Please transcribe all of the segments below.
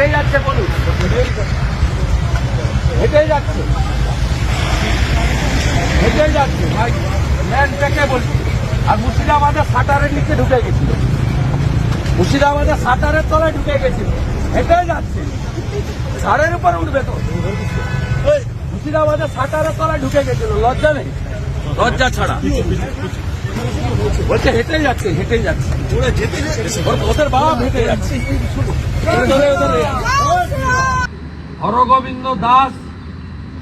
হেঁটেই যাচ্ছে বলুন। হেঁটেই যাচ্ছে। হেঁটেই যাচ্ছে। ভাই ম্যান থেকে বলছি। আর মুর্শিদাবাদের সাটারের নিচে ঢুকে গেছিল। মুর্শিদাবাদের সাটারের তলায় ঢুকে গেছিল। হেঁটেই যাচ্ছে। ঝাড়ের উপর উঠবে তো। মুর্শিদাবাদের সাটারের তলায় ঢুকে গেছিল। লজ্জা নেই। লজ্জা ছাড়া। বলছে, হেঁটেই যাচ্ছে হেঁটেই যাচ্ছে। ওদের বাবা হেঁটে যাচ্ছে। হরগোবিন্দ দাস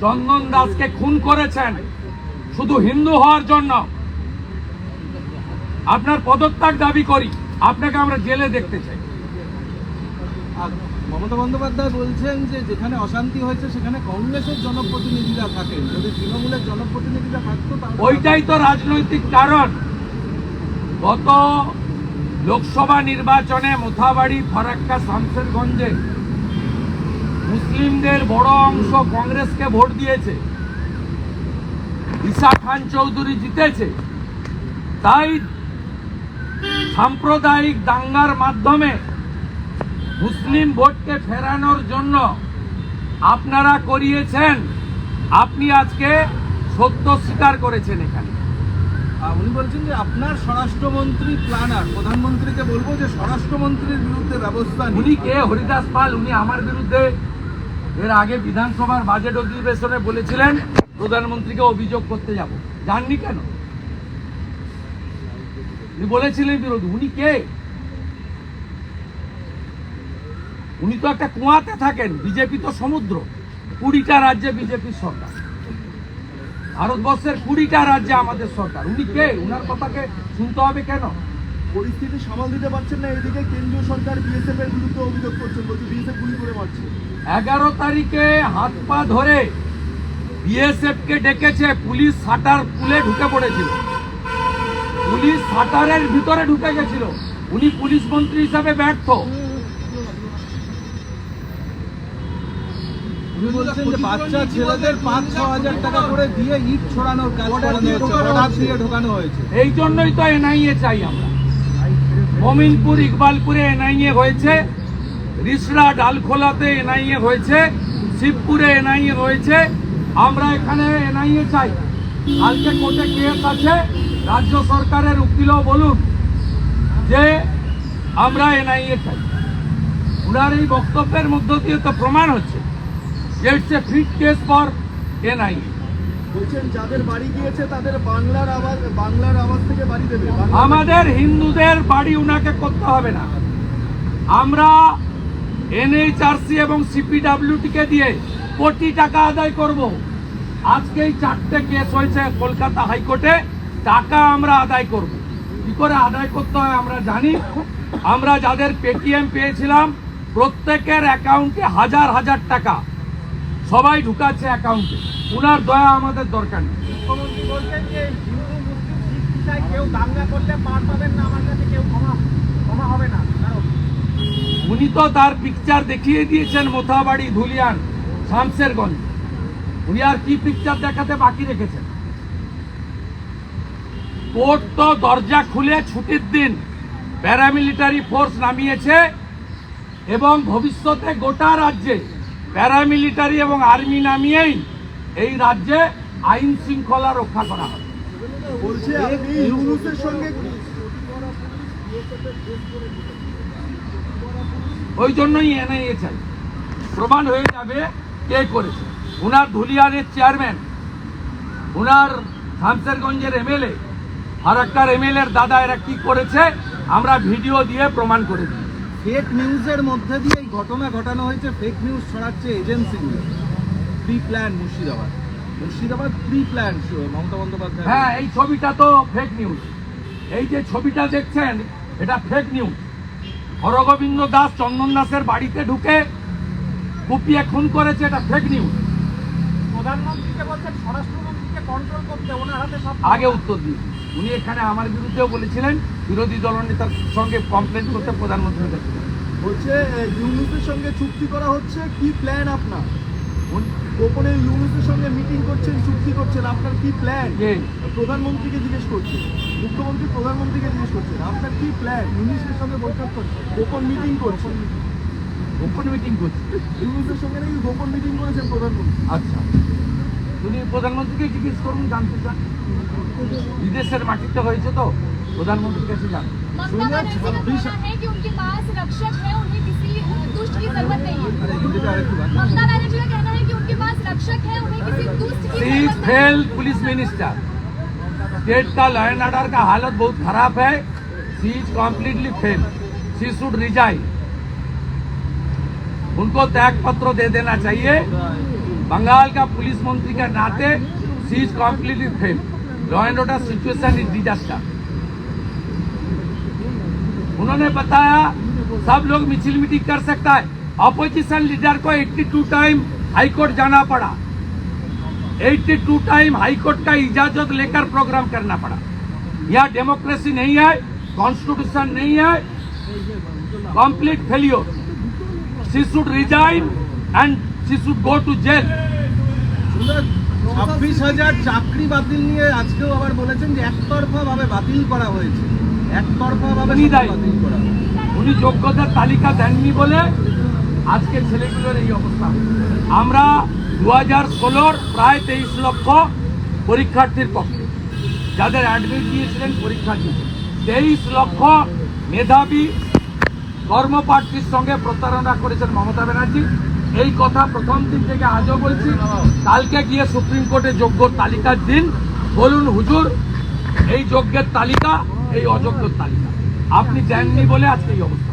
চন্দন দাসকে খুন করেছেন। শুধু হিন্দু হওয়ার জন্য। আপনার পদত্যাগ দাবি করি। আপনাকে আমরা জেলে দেখতে চাই। মমতা বন্দ্যোপাধ্যায় বলছেন যে যেখানে অশান্তি হয়েছে সেখানে কংগ্রেসের জনপ্রতিনিধিরা থাকেন। যদি তৃণমূলের জনপ্রতিনিধিরা থাকতো ওইটাই তো রাজনৈতিক কারণ। গত লোকসভা নির্বাচনে মোথাবাড়ি, ফারাক্কা শামসেরগঞ্জে মুসলিমদের বড় অংশ কংগ্রেসকে ভোট দিয়েছে। ঈশা খান চৌধুরী জিতেছে। তাই সাম্প্রদায়িক দাঙ্গার মাধ্যমে মুসলিম ভোটকে ফেরানোর জন্য আপনারা করিয়েছেন। আপনি আজকে সত্য স্বীকার করেছেন এখানে। উনি বলছেন যে আপনার স্বরাষ্ট্রমন্ত্রী প্ল্যানার প্রধানমন্ত্রীকে বলব যে স্বরাষ্ট্রমন্ত্রীর বিরুদ্ধে ব্যবস্থা। উনি কে? হরিদাস পাল, উনি আমার বিরুদ্ধে এর আগে বিধানসভার বাজেট অধিবেশনে বলেছিলেন, প্রধানমন্ত্রীকে অভিযোগ করতে যাব। জাননি কেন? উনি বলেছিলেন বিরোধী। উনি কে? উনি তো একটা কুয়াতে থাকেন, বিজেপি তো সমুদ্র। কুড়িটা রাজ্যে বিজেপির সরকার। ভারতবর্ষের কুড়িটা রাজ্যে আমাদের সরকার। উনি কে? উনার কথাকে শুনতে হবে কেন? পরিস্থিতি সামাল দিতে পারছেন না এদিকে কেন্দ্রীয় সরকার বিএসএফ এর বিরুদ্ধে অভিযোগ করছেন বলছে বিএসএফ গুলি করে মারছে। এগারো তারিখে হাত পা ধরে বিএসএফ কে ডেকেছে পুলিশ সাটার পুলে ঢুকে পড়েছিল। পুলিশ সাটারের ভিতরে ঢুকে গেছিল। উনি পুলিশ মন্ত্রী হিসাবে ব্যর্থ। উনি বলছেন যে বাচ্চা ছেলেদের পাঁচ ছ হাজার টাকা করে দিয়ে ইট ছড়ানোর কাজ করানো হয়েছে অর্ডার দিয়ে ঢোকানো হয়েছে। এই জন্যই তো এনআইএ চাই আমরা। মমিনপুর ইকবালপুরে এনআইএ হয়েছে রিসড়া ডালখোলাতে এনআইএ হয়েছে শিবপুরে এনআইএ হয়েছে আমরা এখানে এনআইএ চাই। কালকে কোর্টে কেস আছে রাজ্য সরকারের উকিলও বলুন যে আমরা এনআইএ চাই। ওনার এই বক্তব্যের মধ্য দিয়ে তো প্রমাণ হচ্ছে। It's a fit case for NIA বলছেন যাদের বাড়ি গিয়েছে তাদের বাংলার আওয়াজ বাংলার আওয়াজ থেকে বাড়ি দেবে। আমাদের হিন্দুদের বাড়ি উনাকে করতে হবে না। আমরা এনএইচআরসি এবং সিপিডাব্লিউটিকে দিয়ে কোটি টাকা আদায় করব। আজকে এই চারটে কেস হয়েছে কলকাতা হাইকোর্টে। টাকা আমরা আদায় করব। কি করে আদায় করতে হয় আমরা জানি। আমরা যাদের পেটিএম পেয়েছিলাম প্রত্যেকের অ্যাকাউন্টে হাজার হাজার টাকা। সবাই ঢুকাচ্ছে অ্যাকাউন্টে। উনার দয়া আমাদের দরকার নেই। মুখ্যমন্ত্রী বলছেন যে হিন্দু মুসলিম শিখ ইসাই কেউ দাঙ্গা করলে পার পাবেন না আমার কাছে কেউ ক্ষমা ক্ষমা হবে না। উনি তো তার পিকচার দেখিয়ে দিয়েছেন মোথাবাড়ি ধুলিয়ান শামসেরগঞ্জ। উনি আর কি পিকচার দেখাতে বাকি রেখেছেন? কোর্ট তো দরজা খুলে ছুটির দিন প্যারামিলিটারি ফোর্স নামিয়েছে এবং ভবিষ্যতে গোটা রাজ্যে প্যারামিলিটারি এবং আর্মি নামিয়েই এই রাজ্যে আইন শৃঙ্খলা রক্ষা করা হবে। ওই জন্যই এনআইএ চাই। প্রমাণ হয়ে যাবে কে করেছে। উনার ধুলিয়ারের চেয়ারম্যান উনার শামসেরগঞ্জের এমএলএ ফারাক্কার এমএলএর দাদা এরা কি করেছে আমরা ভিডিও দিয়ে প্রমাণ করে দিই। ফেক নিউজের মধ্যে দিয়ে এই ঘটনা ঘটানো হয়েছে। ফেক নিউজ ছড়াচ্ছে এজেন্সিগুলো pre plan Murshidabad. Murshidabad pre plan Mamata Bandyopadhyay হ্যাঁ এই ছবিটা তো ফেক নিউজ এই যে ছবিটা দেখছেন এটা ফেক নিউজ হরগোবিন্দ দাস চন্দন দাসের বাড়িতে ঢুকে কুপিয়ে খুন করেছে এটা ফেক নিউজ প্রধানমন্ত্রীকে বলছেন স্বরাষ্ট্রমন্ত্রীকে কন্ট্রোল করতে ওনার হাতে সব আগে উত্তর দিয়েছি উনি এখানে আমার বিরুদ্ধেও বলেছিলেন বিরোধী দলনেতার সঙ্গে কমপ্লেন করতে প্রধানমন্ত্রীর কাছে বলছে ইউনুসের সঙ্গে চুক্তি করা হচ্ছে কি প্ল্যান আপনার? গোপনে ইউনুসের সঙ্গে মিটিং করছেন চুক্তি করছেন আপনার কি প্ল্যান প্রধানমন্ত্রীকে জিজ্ঞেস করছেন মুখ্যমন্ত্রী প্রধানমন্ত্রীকে জিজ্ঞেস করছেন আপনার কি প্ল্যান ইউনুসের সঙ্গে বৈঠক করছেন গোপন মিটিং করছেন গোপন মিটিং করছি। ইউনুসের সঙ্গে নাকি গোপন মিটিং করেছেন প্রধানমন্ত্রী। আচ্ছা। উনি প্রধানমন্ত্রীকে জিজ্ঞেস করুন জানতে চান বিদেশের মাটিতে হয়েছে তো প্রধানমন্ত্রীর কাছে জান ममता बनर्जी का कहना है कि उनके पास रक्षक है उन्हें किसी अ, दुष्ट की जरूरत नहीं है আরে হিন্দিটা আরেকটু গান। ममता बनर्जी का कहना है कि उनके पास रक्षक है उन्हें किसी दुष्ट की सी जरूरत नहीं फेल पुलिस मिनिस्टर स्टेट का लॉ एंड ऑर्डर का हालत बहुत खराब है she is completely fail she should resign उनको त्याग पत्र दे देना चाहिए बंगाल का पुलिस मंत्री के नाते she is fail law and order situation is disaster उन्होंने बताया, सब लोग मिছিল मीटिंग कर सकता है। अपोजिशन लीडर को 82 टाइम हाई कोर्ट जाना पड़ा। 82 टाइम हाई कोर्ट का इजाज़त लेकर प्रोग्राम करना पड़ा। यह डेमोक्रेसी नहीं है कॉन्स्टिट्यूशन नहीं है complete failure she should resign and she go to jail ছাব্বিশ হাজার চাকরি বাতিল নিয়ে আজকেও আবার বলেছেন যে একতরফা ভাবে বাতিল করা হয়েছে। একতরফা ভাবে বাতিল করা উনি যোগ্যতার তালিকা দেননি বলে আজকে ছেলেগুলোর এই অবস্থা। আমরা দু হাজার ষোলোর প্রায় তেইশ লক্ষ পরীক্ষার্থীর পক্ষে যাদের অ্যাডমিট দিয়েছিলেন পরীক্ষার্থী তেইশ লক্ষ মেধাবী কর্মপ্রার্থীর সঙ্গে প্রতারণা করেছেন মমতা ব্যানার্জি। এই কথা প্রথম দিন থেকে আজও বলছি কালকে গিয়ে সুপ্রিম কোর্টে যোগ্য তালিকার দিন। বলুন হুজুর এই যোগ্যের তালিকা এই অযোগ্যের তালিকা। আপনি দেননি বলে আজকে এই অবস্থা।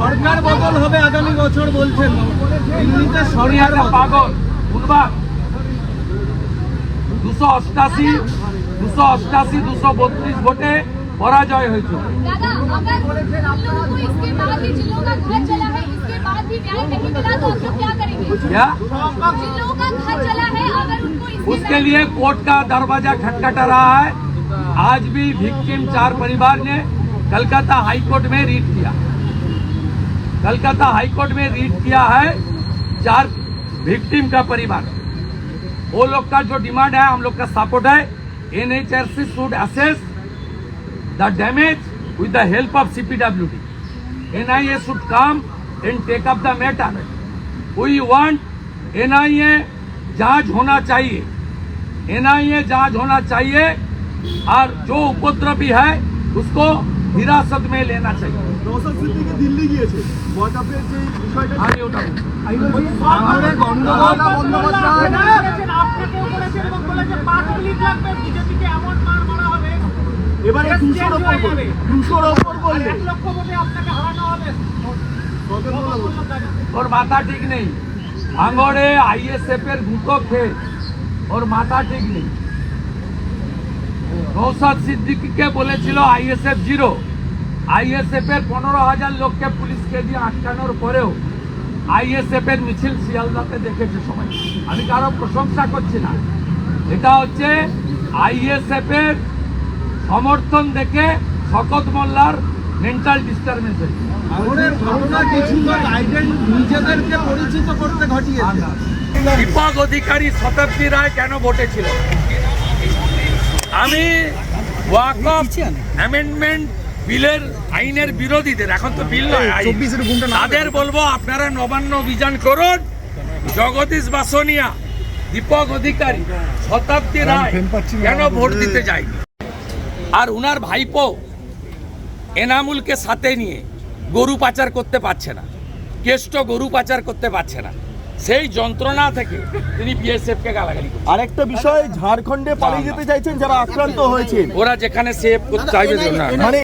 সরকার বদল হবে আগামী বছর বলছেন। পাগল। দুশো অষ্টাশি দুশো অষ্টাশি দুশো বত্রিশ ভোটে পরাজয় হয়েছিল। अगर लोगों को इसके बाद भी जिन लोगों का घर चला है इसके बाद भी न्याय नहीं मिला तो हम लोग क्या करेंगे? क्या? जिन लोगों का घर चला है अगर उनको उसके लिए कोर्ट का दरवाज़ा खटखटा रहा है। आज भी विक्टिम चार परिवार ने कलकत्ता हाईकोर्ट में रीट किया। कलकत्ता हाईकोर्ट में रीट किया है चार विक्टिम का परिवार। वो लोग का जो डिमांड है हम लोग का सपोर्ट है। NHRC should assess the damage with the help of CPWD. NIA should come and take up the matter. We want NIA जांच होना चाहिए NIA जांच होना चाहिए और जो उपद्रवी है उसको हिरासत में लेना चाहिए নওশাদ সিদ্দিকী দিল্লি গিয়েছে ওয়াকআপের যে বিষয়টা আমি ওটা বলছি। ভাঙড়ে গন্ডগোল এবারে দুশোর ওপর দুশোর ওপর বললেন ওর মাথা ঠিক নেই। ভাঙড়ে আইএসএফ এর গুঁতো খেয়ে ওর মাথা ঠিক নেই। নৌসাদ সিদ্দিকিকে বলেছিল আইএসএফ জিরো। আইএসএফ এর পনেরো হাজার লোককে পুলিশকে দিয়ে আটকানোর পরেও আইএসএফ এর মিছিল শিয়ালদাতে দেখেছে সবাই। আমি কারও প্রশংসা করছি না। এটা হচ্ছে আইএসএফ এর সমর্থন দেখে শকত মোল্লার মেন্টাল ডিস্টারবেন্স হয়েছে। নিজেদেরকে পরিচিত করতে ঘটিয়েছে। দীপক অধিকারী শতাব্দী রায় কেন ভোটে ছিল? আমি ওয়াকফ অ্যামেন্ডমেন্ট বিলের আইনের বিরোধীদের এখন তো বিল। তাদের বলব আপনারা নবান্ন অভিযান করুন। জগদীশ বাসনিয়া দীপক অধিকারী শতাব্দী রায় কেন ভোট দিতে যায়নি? আর উনার ভাইপো এনামুলকে সাথে নিয়ে গরু পাচার করতে পারছে না কেষ্ট গরু পাচার করতে পারছে না। সেই যন্ত্রণা থেকে তিনি বিএসএফ কে গালাগালি করছেন। আরেকটা বিষয় ঝাড়খণ্ডে পালিয়ে যেতে চাইছেন যারা আক্রান্ত হয়েছে ওরা যেখানে সেভ করতে চাইবে না। মানে